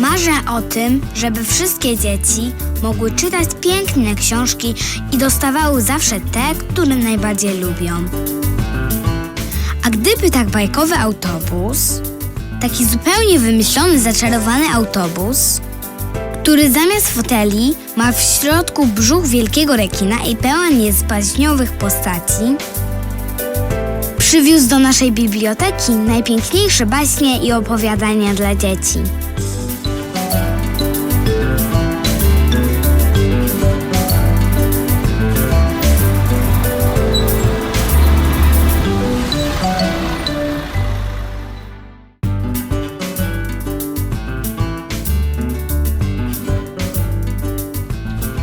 Marzę o tym, żeby wszystkie dzieci mogły czytać piękne książki i dostawały zawsze te, które najbardziej lubią. A gdyby tak bajkowy autobus, taki zupełnie wymyślony, zaczarowany autobus, który zamiast foteli ma w środku brzuch wielkiego rekina i pełen jest baśniowych postaci, przywiózł do naszej biblioteki najpiękniejsze baśnie i opowiadania dla dzieci.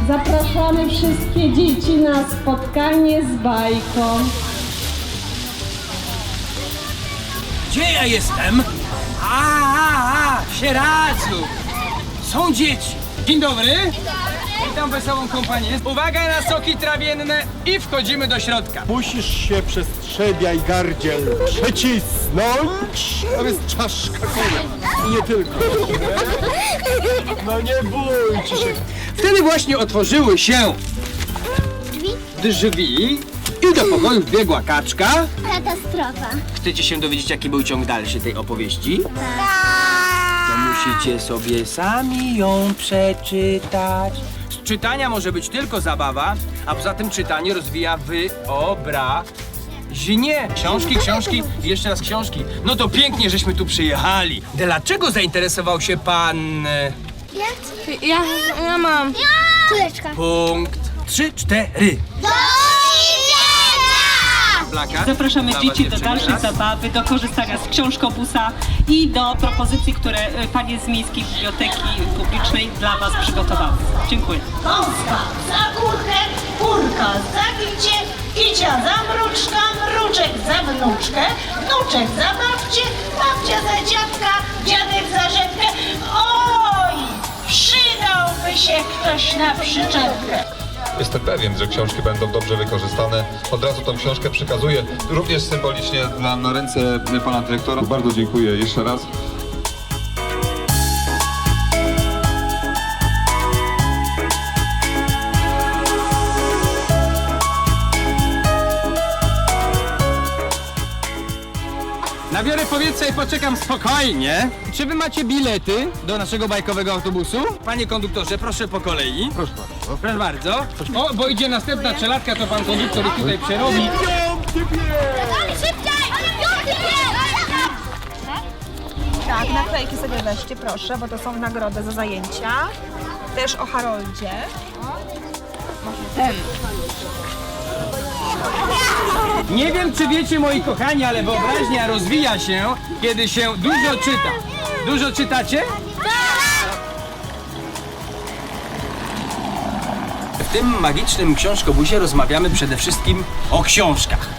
Zapraszamy wszystkie dzieci na spotkanie z bajką. Gdzie ja jestem? A, a, a, Sieradzu! Są dzieci. Dzień dobry. Dzień dobry. Witam wesołą kompanię. Uwaga na soki trawienne i wchodzimy do środka. Musisz się przestrzebiaj gardziel przecisnąć. To jest czaszka kula. I nie tylko. No nie bójcie się. Wtedy właśnie otworzyły się drzwi i do pokoju wbiegła kaczka. Katastrofa. Chcecie się dowiedzieć, jaki był ciąg dalszy tej opowieści? To musicie sobie sami ją przeczytać. Z czytania może być tylko zabawa, a poza tym czytanie rozwija wyobraźnię. Książki, książki i jeszcze raz książki. No to pięknie, żeśmy tu przyjechali. Dlaczego zainteresował się pan... e, Ja, ja mam. Kuleczka. Punkt. Trzy, cztery. Do widzenia! Blaka. Zapraszamy Dla was dzieci do dziewczyny dalszej raz. zabawy, do korzystania z książkobusa i do propozycji, które e, panie z Miejskiej Biblioteki Publicznej dla Was przygotowały. Dziękuję. Kąska za kurkę, kurka za bicie, kicia za mruczka, mruczek za wnuczkę, wnuczek za babcię, babcia za dziadka, dziadek za rzepkę. Przydałby się ktoś na przyczepkę. Jestem pewien, że książki będą dobrze wykorzystane. Od razu tą książkę przekazuję, również symbolicznie na, na ręce pana dyrektora. Bardzo dziękuję jeszcze raz. Nabiorę powietrza i poczekam spokojnie. Czy wy macie bilety do naszego bajkowego autobusu? Panie konduktorze, proszę po kolei. Proszę bardzo. Proszę bardzo. O, bo idzie następna czelatka, to pan konduktor ich tutaj przerobi. Szybciej! Tak, naklejki sobie weźcie, proszę, bo to są w nagrodę za zajęcia. Też o Haroldzie. Nie wiem, czy wiecie, moi kochani, ale wyobraźnia rozwija się, kiedy się dużo czyta. Dużo czytacie? W tym magicznym książkobusie rozmawiamy przede wszystkim o książkach.